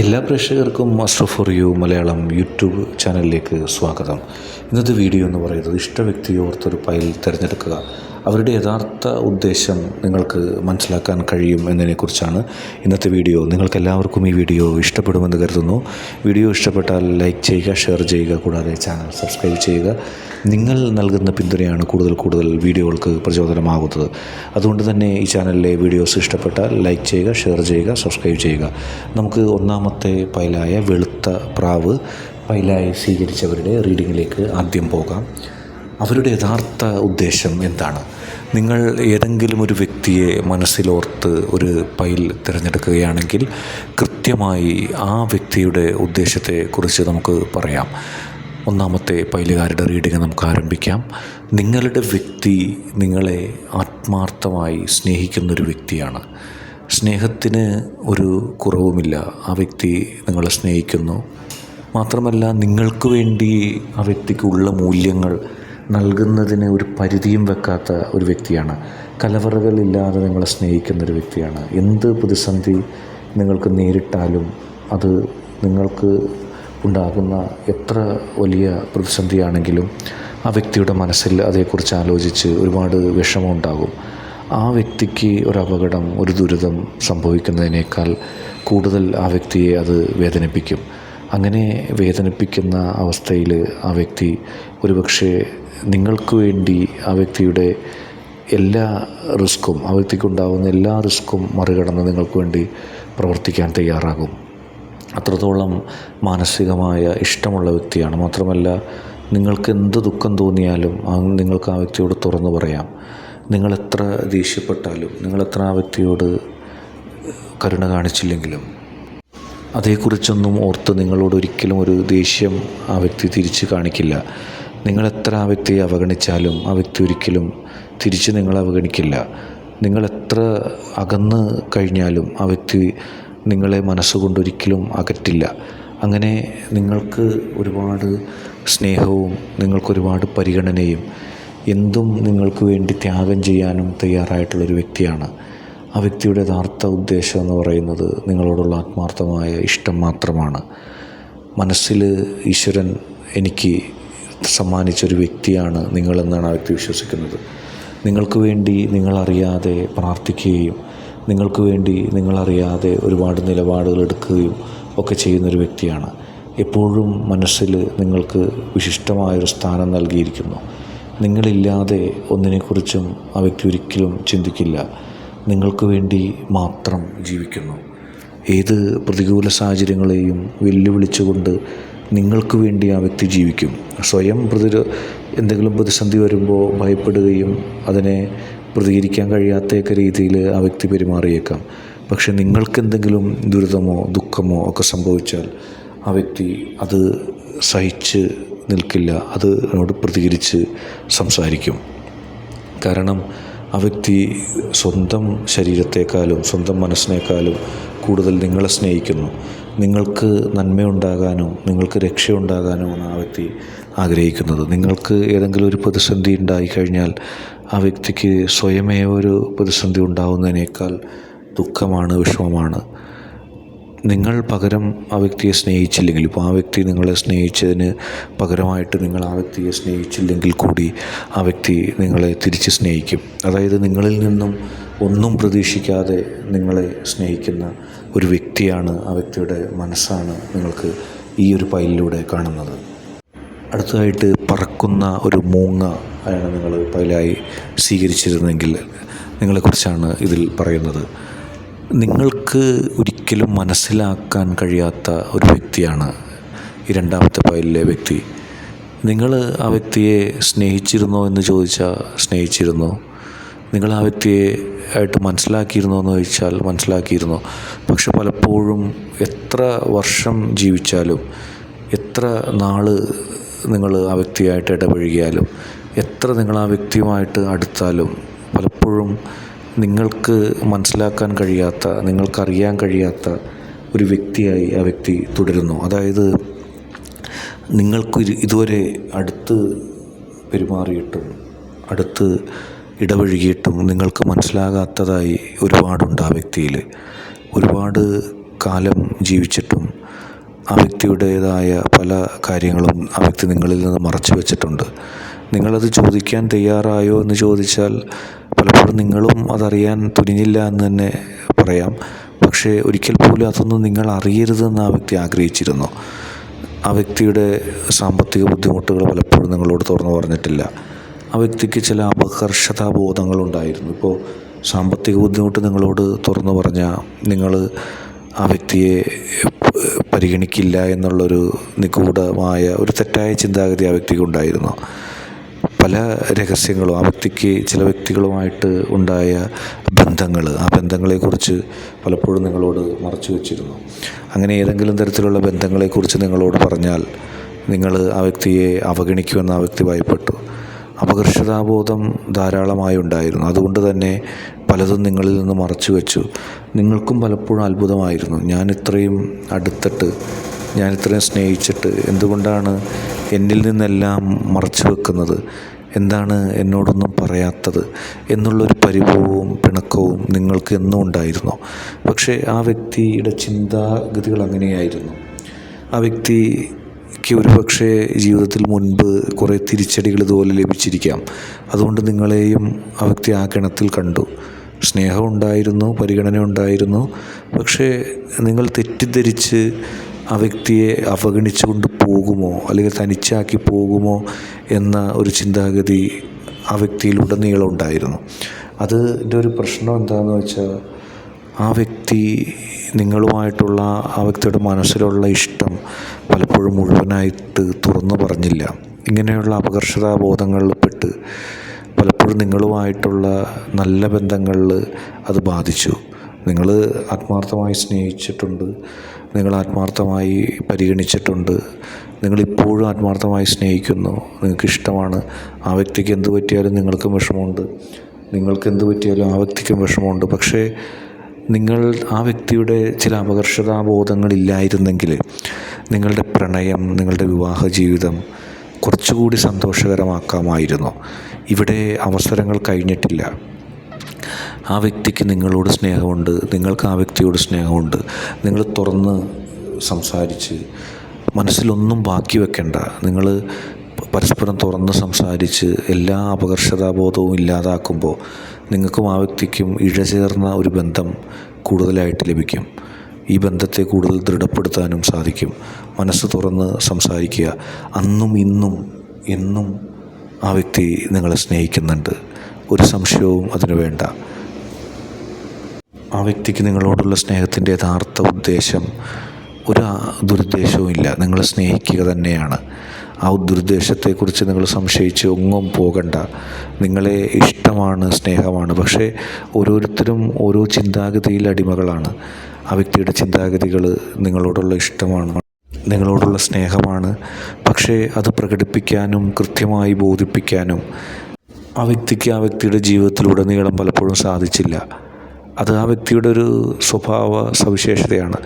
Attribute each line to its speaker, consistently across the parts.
Speaker 1: എല്ലാ പ്രേക്ഷകർക്കും master for you Malayalam YouTube ചാനലിലേക്ക് സ്വാഗതം. ഇന്നത്തെ വീഡിയോ എന്ന് പറയുന്നത് ഇഷ്ട വ്യക്തിയോർത്തൊരു ഫയൽ തിരഞ്ഞെടുക്കുക. അവരുടെ യഥാർത്ഥ ഉദ്ദേശം നിങ്ങൾക്ക് മനസ്സിലാക്കാൻ കഴിയും എന്നതിനെക്കുറിച്ചാണ് ഇന്നത്തെ വീഡിയോ. നിങ്ങൾക്കെല്ലാവർക്കും ഈ വീഡിയോ ഇഷ്ടപ്പെടുമെന്ന് കരുതുന്നു. വീഡിയോ ഇഷ്ടപ്പെട്ടാൽ ലൈക്ക് ചെയ്യുക ഷെയർ ചെയ്യുക കൂടാതെ ചാനൽ സബ്സ്ക്രൈബ് ചെയ്യുക. നിങ്ങൾ നൽകുന്ന പിന്തുണയാണ് കൂടുതൽ കൂടുതൽ വീഡിയോകൾക്ക് പ്രചോദനമാകുന്നത്. അതുകൊണ്ട് തന്നെ ഈ ചാനലിലെ വീഡിയോസ് ഇഷ്ടപ്പെട്ടാൽ ലൈക്ക് ചെയ്യുക ഷെയർ ചെയ്യുക സബ്സ്ക്രൈബ് ചെയ്യുക. നമുക്ക് ഒന്നാമത്തെ പൈലായ വെളുത്ത പ്രാവ് പൈലായി സ്വീകരിച്ചവരുടെ റീഡിങ്ങിലേക്ക് ആദ്യം പോകാം. അവരുടെ യഥാർത്ഥ ഉദ്ദേശം എന്താണ്? നിങ്ങൾ ഏതെങ്കിലും ഒരു വ്യക്തിയെ മനസ്സിലോർത്ത് ഒരു പൈൽ തിരഞ്ഞെടുക്കുകയാണെങ്കിൽ കൃത്യമായി ആ വ്യക്തിയുടെ ഉദ്ദേശത്തെക്കുറിച്ച് നമുക്ക് പറയാം. ഒന്നാമത്തെ പൈലുകാരുടെ റീഡിങ് നമുക്ക് ആരംഭിക്കാം. നിങ്ങളുടെ വ്യക്തി നിങ്ങളെ ആത്മാർത്ഥമായി സ്നേഹിക്കുന്നൊരു വ്യക്തിയാണ്. സ്നേഹത്തിന് ഒരു കുറവുമില്ല. ആ വ്യക്തി നിങ്ങളെ സ്നേഹിക്കുന്നു. മാത്രമല്ല നിങ്ങൾക്ക് വേണ്ടി ആ വ്യക്തിക്കുള്ള മൂല്യങ്ങൾ നൽകുന്നതിന് ഒരു പരിധിയും വെക്കാത്ത ഒരു വ്യക്തിയാണ്. കലവറകളില്ലാതെ നിങ്ങളെ സ്നേഹിക്കുന്ന ഒരു വ്യക്തിയാണ്. എന്ത് പ്രതിസന്ധി നിങ്ങൾക്ക് നേരിട്ടാലും അത് നിങ്ങൾക്ക് ഉണ്ടാകുന്ന എത്ര വലിയ പ്രതിസന്ധിയാണെങ്കിലും ആ വ്യക്തിയുടെ മനസ്സിൽ അതേക്കുറിച്ച് ആലോചിച്ച് ഒരുപാട് വിഷമം ഉണ്ടാകും ആ വ്യക്തിക്ക് ഒരു അപകടം ഒരു ദുരിതം സംഭവിക്കുന്നതിനേക്കാൾ കൂടുതൽ ആ വ്യക്തിയെ അത് വേദനിപ്പിക്കും. അങ്ങനെ വേദനിപ്പിക്കുന്ന അവസ്ഥയിൽ ആ വ്യക്തി ഒരുപക്ഷെ നിങ്ങൾക്ക് വേണ്ടി ആ വ്യക്തിയുടെ എല്ലാ റിസ്ക്കും ആ വ്യക്തിക്കുണ്ടാകുന്ന എല്ലാ റിസ്ക്കും മറികടന്ന് നിങ്ങൾക്ക് വേണ്ടി പ്രവർത്തിക്കാൻ തയ്യാറാകും. അത്രത്തോളം മാനസികമായ ഇഷ്ടമുള്ള വ്യക്തിയാണ്. മാത്രമല്ല നിങ്ങൾക്ക് എന്ത് ദുഃഖം തോന്നിയാലും നിങ്ങൾക്ക് ആ വ്യക്തിയോട് തുറന്നു പറയാം. നിങ്ങളെത്ര ദേഷ്യപ്പെട്ടാലും നിങ്ങളെത്ര ആ വ്യക്തിയോട് കരുണ കാണിച്ചില്ലെങ്കിലും അതേക്കുറിച്ചൊന്നും ഓർത്ത് നിങ്ങളോട് ഒരിക്കലും ഒരു ദേഷ്യം ആ വ്യക്തി തിരിച്ച് കാണിക്കില്ല. നിങ്ങൾ എത്ര ആ വ്യക്തിയെ അവഗണിച്ചാലും ആ വ്യക്തി ഒരിക്കലും തിരിച്ച് നിങ്ങളെ അവഗണിക്കില്ല. നിങ്ങൾ എത്ര അകന്ന് കഴിഞ്ഞാലും ആ വ്യക്തി നിങ്ങളെ മനസ്സുകൊണ്ടൊരിക്കലും അകറ്റില്ല. അങ്ങനെ നിങ്ങൾക്ക് ഒരുപാട് സ്നേഹവും നിങ്ങൾക്കൊരുപാട് പരിഗണനയും എന്തും നിങ്ങൾക്ക് വേണ്ടി ത്യാഗം ചെയ്യാനും തയ്യാറായിട്ടുള്ളൊരു വ്യക്തിയാണ് ആ വ്യക്തിയുടെ യഥാർത്ഥ ഉദ്ദേശം എന്ന് പറയുന്നത് നിങ്ങളോടുള്ള ആത്മാർത്ഥമായ ഇഷ്ടം മാത്രമാണ്. മനസ്സിൽ ഈശ്വരൻ എനിക്ക് സമ്മാനിച്ചൊരു വ്യക്തിയാണ് നിങ്ങളെന്നാണ് ആ വ്യക്തി വിശ്വസിക്കുന്നത്. നിങ്ങൾക്ക് വേണ്ടി നിങ്ങളറിയാതെ പ്രാർത്ഥിക്കുകയും നിങ്ങൾക്ക് വേണ്ടി നിങ്ങളറിയാതെ ഒരുപാട് നിലപാടുകൾ എടുക്കുകയും ഒക്കെ ചെയ്യുന്നൊരു വ്യക്തിയാണ്. എപ്പോഴും മനസ്സിൽ നിങ്ങൾക്ക് വിശിഷ്ടമായൊരു സ്ഥാനം നൽകിയിരിക്കുന്നു. നിങ്ങളില്ലാതെ ഒന്നിനെക്കുറിച്ചും ആ വ്യക്തി ഒരിക്കലും ചിന്തിക്കില്ല. നിങ്ങൾക്ക് വേണ്ടി മാത്രം ജീവിക്കുന്നു. ഏത് പ്രതികൂല സാഹചര്യങ്ങളെയും വെല്ലുവിളിച്ചുകൊണ്ട് നിങ്ങൾക്ക് വേണ്ടി ആ വ്യക്തി ജീവിക്കും. സ്വയം പ്രതിര എന്തെങ്കിലും പ്രതിസന്ധി വരുമ്പോൾ ഭയപ്പെടുകയും അതിനെ പ്രതികരിക്കാൻ കഴിയാത്തയൊക്കെ രീതിയിൽ ആ വ്യക്തി പെരുമാറിയേക്കാം. പക്ഷെ നിങ്ങൾക്കെന്തെങ്കിലും ദുരിതമോ ദുഃഖമോ ഒക്കെ സംഭവിച്ചാൽ ആ വ്യക്തി അത് സഹിച്ച് നിൽക്കില്ല. അതിനോട് പ്രതികരിച്ച് സംസാരിക്കും. കാരണം ആ വ്യക്തി സ്വന്തം ശരീരത്തെക്കാളും സ്വന്തം മനസ്സിനേക്കാളും കൂടുതൽ നിങ്ങളെ സ്നേഹിക്കുന്നു. നിങ്ങൾക്ക് നന്മയുണ്ടാകാനോ നിങ്ങൾക്ക് രക്ഷയുണ്ടാകാനുമാണ് ആ വ്യക്തി ആഗ്രഹിക്കുന്നത്. നിങ്ങൾക്ക് ഏതെങ്കിലും ഒരു പ്രതിസന്ധി ഉണ്ടായിക്കഴിഞ്ഞാൽ ആ വ്യക്തിക്ക് സ്വയമേ ഒരു പ്രതിസന്ധി ഉണ്ടാവുന്നതിനേക്കാൾ ദുഃഖമാണ് വിഷമമാണ്. നിങ്ങൾ പകരം ആ വ്യക്തിയെ സ്നേഹിച്ചില്ലെങ്കിൽ ഇപ്പോൾ ആ വ്യക്തി നിങ്ങളെ സ്നേഹിച്ചതിന് പകരമായിട്ട് നിങ്ങൾ ആ വ്യക്തിയെ സ്നേഹിച്ചില്ലെങ്കിൽ കൂടി ആ വ്യക്തി നിങ്ങളെ തിരിച്ച് സ്നേഹിക്കും. അതായത് നിങ്ങളിൽ നിന്നും ഒന്നും പ്രതീക്ഷിക്കാതെ നിങ്ങളെ സ്നേഹിക്കുന്ന ഒരു വ്യക്തിയാണ് ആ വ്യക്തിയുടെ മനസ്സാണ് നിങ്ങൾക്ക് ഈ ഒരു പൈലിലൂടെ കാണുന്നത്. അടുത്തതായിട്ട് പറക്കുന്ന ഒരു മൂങ്ങ ആണ് നിങ്ങൾ പൈലായി സ്വീകരിച്ചിരുന്നെങ്കിൽ നിങ്ങളെക്കുറിച്ചാണ് ഇതിൽ പറയുന്നത്. നിങ്ങൾക്ക് ഒരിക്കലും മനസ്സിലാക്കാൻ കഴിയാത്ത ഒരു വ്യക്തിയാണ് ഈ രണ്ടാമത്തെ ഫയലിലെ വ്യക്തി. നിങ്ങൾ ആ വ്യക്തിയെ സ്നേഹിച്ചിരുന്നോ എന്ന് ചോദിച്ചാൽ സ്നേഹിച്ചിരുന്നു? നിങ്ങൾ ആ വ്യക്തിയെ ആയിട്ട് മനസ്സിലാക്കിയിരുന്നോ എന്ന് ചോദിച്ചാൽ മനസ്സിലാക്കിയിരുന്നു? പക്ഷെ പലപ്പോഴും എത്ര വർഷം ജീവിച്ചാലും എത്ര നാൾ നിങ്ങൾ ആ വ്യക്തിയായിട്ട് ഇടപഴകിയാലും എത്ര നിങ്ങൾ ആ വ്യക്തിയുമായിട്ട് അടുത്താലും പലപ്പോഴും നിങ്ങൾക്ക് മനസ്സിലാക്കാൻ കഴിയാത്ത നിങ്ങൾക്കറിയാൻ കഴിയാത്ത ഒരു വ്യക്തിയായി ആ വ്യക്തി തുടരുന്നു. അതായത് നിങ്ങൾക്ക് ഇതുവരെ അടുത്ത് പെരുമാറിയിട്ടും അടുത്ത് ഇടപഴകിയിട്ടും നിങ്ങൾക്ക് മനസ്സിലാകാത്തതായി ഒരുപാടുണ്ട് ആ വ്യക്തിയിൽ. ഒരുപാട് കാലം ജീവിച്ചിട്ടും ആ വ്യക്തിയുടേതായ പല കാര്യങ്ങളും ആ വ്യക്തി നിങ്ങളിൽ നിന്ന് മറച്ചു വെച്ചിട്ടുണ്ട്. നിങ്ങളത് ചോദിക്കാൻ തയ്യാറായോ എന്ന് ചോദിച്ചാൽ പലപ്പോഴും നിങ്ങളും അതറിയാൻ തുനിഞ്ഞില്ല എന്ന് തന്നെ പറയാം. പക്ഷേ ഒരിക്കൽ പോലും അതൊന്നും നിങ്ങൾ അറിയരുതെന്ന് ആ വ്യക്തി ആഗ്രഹിച്ചിരുന്നു. ആ വ്യക്തിയുടെ സാമ്പത്തിക ബുദ്ധിമുട്ടുകൾ പലപ്പോഴും നിങ്ങളോട് തുറന്നു പറഞ്ഞിട്ടില്ല. ആ വ്യക്തിക്ക് ചില അപകർഷതാബോധങ്ങളുണ്ടായിരുന്നു ഇപ്പോൾ സാമ്പത്തിക ബുദ്ധിമുട്ട് നിങ്ങളോട് തുറന്നു പറഞ്ഞാൽ നിങ്ങൾ ആ വ്യക്തിയെ പരിഗണിക്കില്ല എന്നുള്ളൊരു നിഗൂഢമായ ഒരു തെറ്റായ ചിന്താഗതി ആ വ്യക്തിക്കുണ്ടായിരുന്നു പല രഹസ്യങ്ങളും ആ വ്യക്തിക്ക് ചില വ്യക്തികളുമായിട്ട് ഉണ്ടായ ബന്ധങ്ങൾ ആ ബന്ധങ്ങളെക്കുറിച്ച് പലപ്പോഴും നിങ്ങളോട് മറച്ചു വെച്ചിരുന്നു. അങ്ങനെ ഏതെങ്കിലും തരത്തിലുള്ള ബന്ധങ്ങളെക്കുറിച്ച് നിങ്ങളോട് പറഞ്ഞാൽ നിങ്ങൾ ആ വ്യക്തിയെ അവഗണിക്കുമെന്ന് ആ വ്യക്തി ഭയപ്പെട്ടു. അപകർഷതാബോധം ധാരാളമായി ഉണ്ടായിരുന്നു. അതുകൊണ്ട് തന്നെ പലതും നിങ്ങളിൽ നിന്ന് മറച്ചു വെച്ചു. നിങ്ങൾക്കും പലപ്പോഴും അത്ഭുതമായിരുന്നു. ഞാൻ ഇത്രയും അടുത്തിട്ട് ഞാൻ ഇത്രയും സ്നേഹിച്ചിട്ട് എന്തുകൊണ്ടാണ് എന്നിൽ നിന്നെല്ലാം മറച്ചു വെക്കുന്നത്. എന്താണ് എന്നോടൊന്നും പറയാത്തത് എന്നുള്ളൊരു പരിഭവവും പിണക്കവും നിങ്ങൾക്ക് എന്നും ഉണ്ടായിരുന്നു. പക്ഷേ ആ വ്യക്തിയുടെ ചിന്താഗതികൾ അങ്ങനെയായിരുന്നു. ആ വ്യക്തിക്ക് ഒരുപക്ഷെ ജീവിതത്തിൽ മുൻപ് കുറേ തിരിച്ചടികൾ ഇതുപോലെ ലഭിച്ചിരിക്കാം. അതുകൊണ്ട് നിങ്ങളെയും ആ വ്യക്തി ആ കിണത്തിൽ കണ്ടു. സ്നേഹമുണ്ടായിരുന്നു പരിഗണന ഉണ്ടായിരുന്നു. പക്ഷേ നിങ്ങൾ തെറ്റിദ്ധരിച്ച് ആ വ്യക്തിയെ അവഗണിച്ചുകൊണ്ട് പോകുമോ? അല്ലെങ്കിൽ തനിച്ചാക്കി പോകുമോ? എന്ന ഒരു ചിന്താഗതി ആ വ്യക്തിയിൽ ഉടനീളം ഉണ്ടായിരുന്നു അതിന്റെ ഒരു പ്രശ്നം എന്താണെന്ന് വെച്ചാൽ ആ വ്യക്തി നിങ്ങളുമായിട്ടുള്ള ആ വ്യക്തിയുടെ മനസ്സിലുള്ള ഇഷ്ടം പലപ്പോഴും മുഴുവനായിട്ട് തുറന്നു പറഞ്ഞില്ല. ഇങ്ങനെയുള്ള അപകർഷതാബോധങ്ങളിൽ പെട്ട് പലപ്പോഴും നിങ്ങളുമായിട്ടുള്ള നല്ല ബന്ധങ്ങളിൽ അത് ബാധിച്ചു. നിങ്ങൾ ആത്മാർത്ഥമായി സ്നേഹിച്ചിട്ടുണ്ട് നിങ്ങൾ ആത്മാർത്ഥമായി പരിഗണിച്ചിട്ടുണ്ട് നിങ്ങളിപ്പോഴും ആത്മാർത്ഥമായി സ്നേഹിക്കുന്നു നിങ്ങൾക്ക് ഇഷ്ടമാണ് ആ വ്യക്തിക്ക് എന്ത് പറ്റിയാലും നിങ്ങൾക്കും വിഷമമുണ്ട് നിങ്ങൾക്ക് എന്ത് പറ്റിയാലും ആ വ്യക്തിക്കും വിഷമമുണ്ട്. പക്ഷേ നിങ്ങൾ ആ വ്യക്തിയുടെ ചില അപകർഷതാബോധങ്ങളില്ലായിരുന്നെങ്കിൽ നിങ്ങളുടെ പ്രണയം നിങ്ങളുടെ വിവാഹ ജീവിതം കുറച്ചുകൂടി സന്തോഷകരമാക്കാമായിരുന്നു. ഇവിടെ അവസരങ്ങൾ കഴിഞ്ഞിട്ടില്ല. ആ വ്യക്തിക്ക് നിങ്ങളോട് സ്നേഹമുണ്ട്. നിങ്ങൾക്ക് ആ വ്യക്തിയോട് സ്നേഹമുണ്ട്. നിങ്ങൾ തുറന്ന് സംസാരിച്ച് മനസ്സിലൊന്നും ബാക്കി വെക്കണ്ട. നിങ്ങൾ പരസ്പരം തുറന്ന് സംസാരിച്ച് എല്ലാ അപകർഷതാബോധവും ഇല്ലാതാക്കുമ്പോൾ നിങ്ങൾക്കും ആ വ്യക്തിക്കും ഇഴചേർന്ന ഒരു ബന്ധം കൂടുതലായിട്ട് ലഭിക്കും. ഈ ബന്ധത്തെ കൂടുതൽ ദൃഢപ്പെടുത്താനും സാധിക്കും. മനസ്സ് തുറന്ന് സംസാരിക്കുക. അന്നും ഇന്നും എന്നും ആ വ്യക്തി നിങ്ങളെ സ്നേഹിക്കുന്നുണ്ട്. ഒരു സംശയവും അതിന് വേണ്ട. ആ വ്യക്തിക്ക് നിങ്ങളോടുള്ള സ്നേഹത്തിന്റെ യഥാർത്ഥ ഉദ്ദേശം ഒരു ദുരുദ്ദേശവും ഇല്ല. നിങ്ങളെ സ്നേഹിക്കുക തന്നെയാണ്. ആ ദുരുദ്ദേശത്തെക്കുറിച്ച് നിങ്ങൾ സംശയിച്ച് ഒന്നും പോകണ്ട. നിങ്ങളെ ഇഷ്ടമാണ് സ്നേഹമാണ്. പക്ഷേ ഓരോരുത്തരും ഓരോ ചിന്താഗതിയിൽ അടിമകളാണ്. ആ വ്യക്തിയുടെ ചിന്താഗതികൾ നിങ്ങളോടുള്ള ഇഷ്ടമാണ്. നിങ്ങളോടുള്ള സ്നേഹമാണ്. പക്ഷേ അത് പ്രകടിപ്പിക്കാനും കൃത്യമായി ബോധിപ്പിക്കാനും ആ വ്യക്തിക്ക് ആ വ്യക്തിയുടെ ജീവിതത്തിലുടനീളം പലപ്പോഴും സാധിച്ചില്ല. അത് ആ വ്യക്തിയുടെ ഒരു സ്വഭാവ സവിശേഷതയാണ്.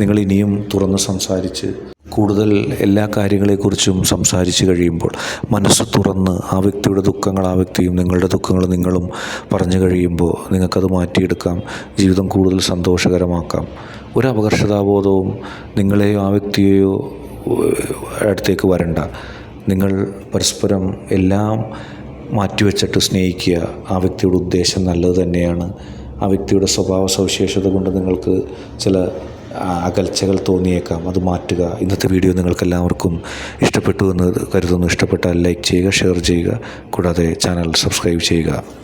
Speaker 1: നിങ്ങൾ ഇനിയും തുറന്ന് സംസാരിച്ച് കൂടുതൽ എല്ലാ കാര്യങ്ങളെക്കുറിച്ചും സംസാരിച്ച് കഴിയുമ്പോൾ മനസ്സ് തുറന്ന് ആ വ്യക്തിയുടെ ദുഃഖങ്ങൾ ആ വ്യക്തിയും നിങ്ങളുടെ ദുഃഖങ്ങൾ നിങ്ങളും പറഞ്ഞു കഴിയുമ്പോൾ നിങ്ങൾക്കത് മാറ്റിയെടുക്കാം. ജീവിതം കൂടുതൽ സന്തോഷകരമാക്കാം. ഒരു അപകർഷതാബോധവും നിങ്ങളെയോ ആ വ്യക്തിയെയോ അടുത്തേക്ക് വരണ്ട. നിങ്ങൾ പരസ്പരം എല്ലാം മാറ്റിവെച്ചിട്ട് സ്നേഹിക്കുക ആ വ്യക്തിയുടെ ഉദ്ദേശം നല്ലത് തന്നെയാണ്. ആ വ്യക്തിയുടെ സ്വഭാവ സവിശേഷത കൊണ്ട് നിങ്ങൾക്ക് ചില അകൽച്ചകൾ തോന്നിയേക്കാം. അത് മാറ്റുക. ഇന്നത്തെ വീഡിയോ നിങ്ങൾക്കെല്ലാവർക്കും ഇഷ്ടപ്പെട്ടു എന്ന് കരുതുന്നു. ഇഷ്ടപ്പെട്ടാൽ ലൈക്ക് ചെയ്യുക ഷെയർ ചെയ്യുക. കൂടാതെ ചാനൽ സബ്സ്ക്രൈബ് ചെയ്യുക.